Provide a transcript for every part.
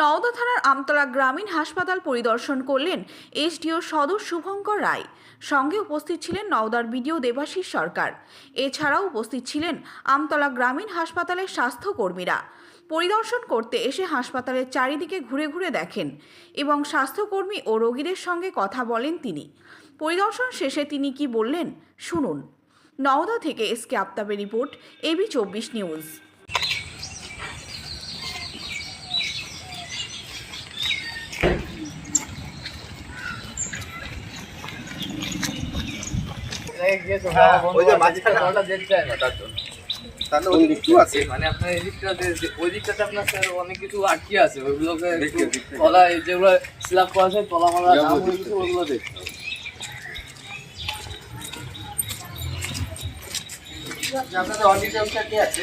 নওদা থানার আমতলা গ্রামীণ হাসপাতাল পরিদর্শন করলেন এসডিও সদর শুভঙ্কর রায়। সঙ্গে উপস্থিত ছিলেন নওদার বিডিও দেবাশিস সরকার। এছাড়াও উপস্থিত ছিলেন আমতলা গ্রামীণ হাসপাতালের স্বাস্থ্যকর্মীরা। পরিদর্শন করতে এসে হাসপাতালের চারিদিকে ঘুরে ঘুরে দেখেন এবং স্বাস্থ্যকর্মী ও রোগীদের সঙ্গে কথা বলেন তিনি। পরিদর্শন শেষে তিনি কি বললেন, শুনুন। নওদা থেকে এসকে আফতাবের রিপোর্ট এবি চব্বিশ নিউজ। ওই যে মাঝখানে জলটা যেতে চায় না তার জন্য তাহলে ওই একটু আছে। মানে আপনার এই দিকটাতে ওই দিকটাতে আপনার স্যার অনেক কিছু আটকে আছে। ওইগুলোকে। তলা যেগুলো স্ল্যাব করা আছে তলা মালা হয়ে গেছে, ওগুলো দেখতে হবে। আপনাদের অডিটেলসটা কি আছে।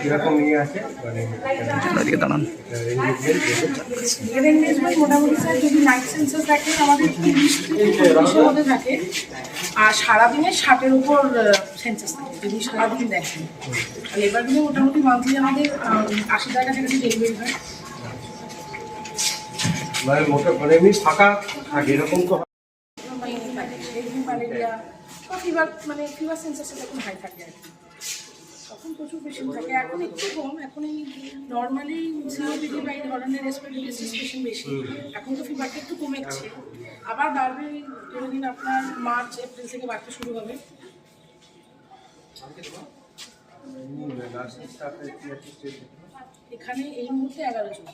কীরকম ইয়ে আছে? মানে মোটামুটি স্যার যদি নাইট সেন্সাস দেখেন আমাদের তিরিশ মধ্যে থাকে। আর সারাদিনে ষাটের উপর সেন্সাস থাকে যদি সারাদিন দেখেন। এবার দিনে মোটামুটি মান্থলি আমাদের আশি টাকা কাছাকাছি ডেলিভারি হয়। মানে মোটা মানে এমনি ফাঁকা থাকে এরকম তো হয়। ফিভার মানে ফিভার সেন্সাসটা তখন হাই থাকে আর কি। তখন প্রচুর পেশেন্ট থাকে। এখন একটু কম, এখন এই নর্মালি সিওপিডি বা এই ধরনের রেসপিরেটরি পেশেন্ট বেশি। এখন তো ফিভারটা একটু কমেছে। আবার বাড়বে ধরে দিন আপনার মার্চ, এপ্রিল থেকে বাড়তে শুরু হবে। এখানে এই মুহূর্তে এগারো জন।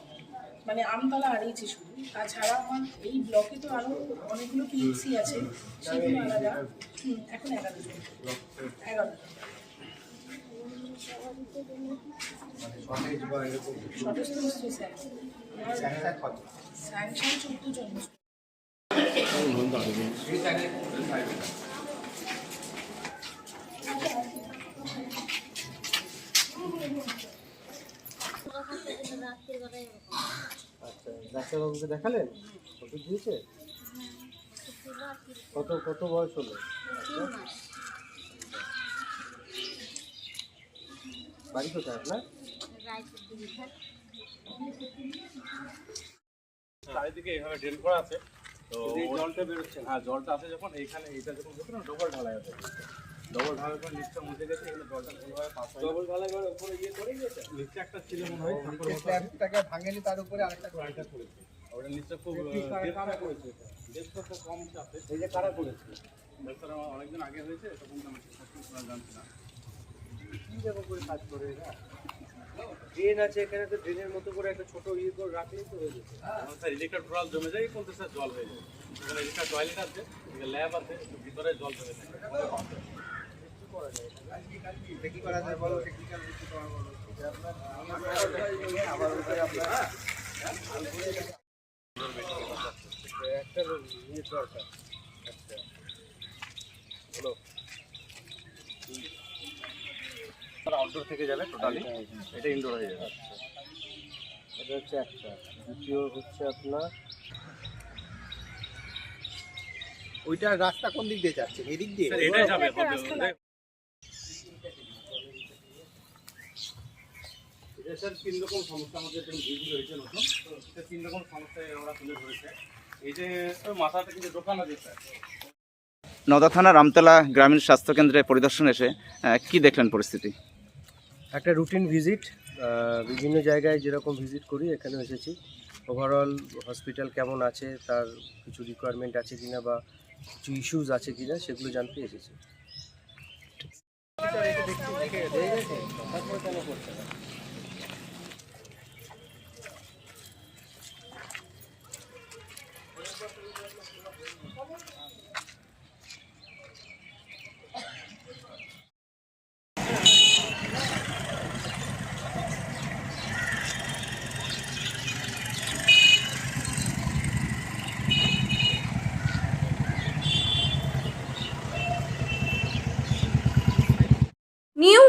মানে আমতলা হারিয়েছি শুধু। তাছাড়া আমার এই ব্লকে তো আরও অনেকগুলো পিএইচসি আছে। সেগুলো আলাদা। এখন এগারো জন। এগারো ডাক্তারবাবুকে দেখালেন? ওষুধ দিয়েছে? কত কত বয়স হলো? বাড়ি কোথায় আপনার চারিদিকে এইভাবে ড্রেন করা আছে তো জলটা বেরোচ্ছে হ্যাঁ জলটা আছে যখন এইখানে এইটা যখন না ডবল ঢালাই আছে ডবল ঢালাই করে নিচটা মুছে গেছে জলটা ভালোভাবে পাস হয় ডবল ঢালাই করে উপরে গিয়ে গেছে? নিচে একটা ছিল মনে হয় আছে। ভাঙেনি তার উপরে আরেকটা করেছে। ওটা নিচটা খুব কারা- কারা করেছে এটা? খুব কম চাপে। এই যে কারা করেছে? ডাক্তার অনেকদিন আগে হয়েছে তখন আমি সত্যি জানছি না। কি রকম করে কাজ করে এরা? ড্রেন আছে এখানে তো ড্রেনের মতো করে একটা ছোট ইয়ে করে রাখলেই তো হয়ে যেত স্যার ইলেকট্রিক টোটাল জমে যায় বলতে স্যার জল হয়ে যায়। এখানে ইলেকট্রিক টয়লেট আছে ল্যাব আছে ভিতরে জল জমে থাকে কি করা যায় বলো টেকনিক্যাল কিছু করা বলো। আবার উপরে আপনার একটা ইয়ে দরকার। আচ্ছা। বলো। আউটডোর থেকে যাবে টোটালি এটা ইনডোর হয়ে যাবে। এটা হচ্ছে একটা। দ্বিতীয় হচ্ছে আপনার। ওইটা রাস্তা কোন দিক দিয়ে যাচ্ছে? এদিক দিয়ে? এটাই যাবে এটা স্যার তিন রকম সমস্যা আমাদের যখন ভিড় হয়েছে নতুন। তো তিন রকম ওরা তুলে ধরেছে। এই যে ওই মাথা দোকান আছে স্যার। নওদা থানার আমতলা গ্রামীণ স্বাস্থ্যকেন্দ্রে পরিদর্শন এসে কি দেখলেন পরিস্থিতি? একটা রুটিন ভিজিট বিভিন্ন জায়গায় যেরকম ভিজিট করি এখানে এসেছি। ওভারঅল হসপিটাল কেমন আছে, তার কিছু রিকোয়ারমেন্ট আছে কিনা বা কিছু ইস্যুজ আছে কিনা, সেগুলো জানতে এসেছি।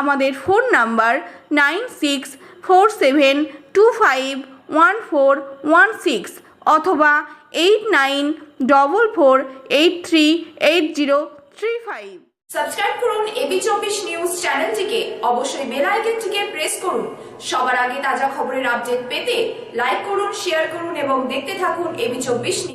আমাদের phone number nine six four seven two five one four one six অথবা eight nine double four eight three eight zero three five. Subscribe করুন এবি চব্বিশ নিউজ চ্যানেলটিকে। অবশ্যই বেল আইকনটিকে প্রেস করুন। সবার আগে তাজা খবরের আপডেট পেতে লাইক করুন, শেয়ার করুন এবং দেখতে থাকুন এবি চব্বিশ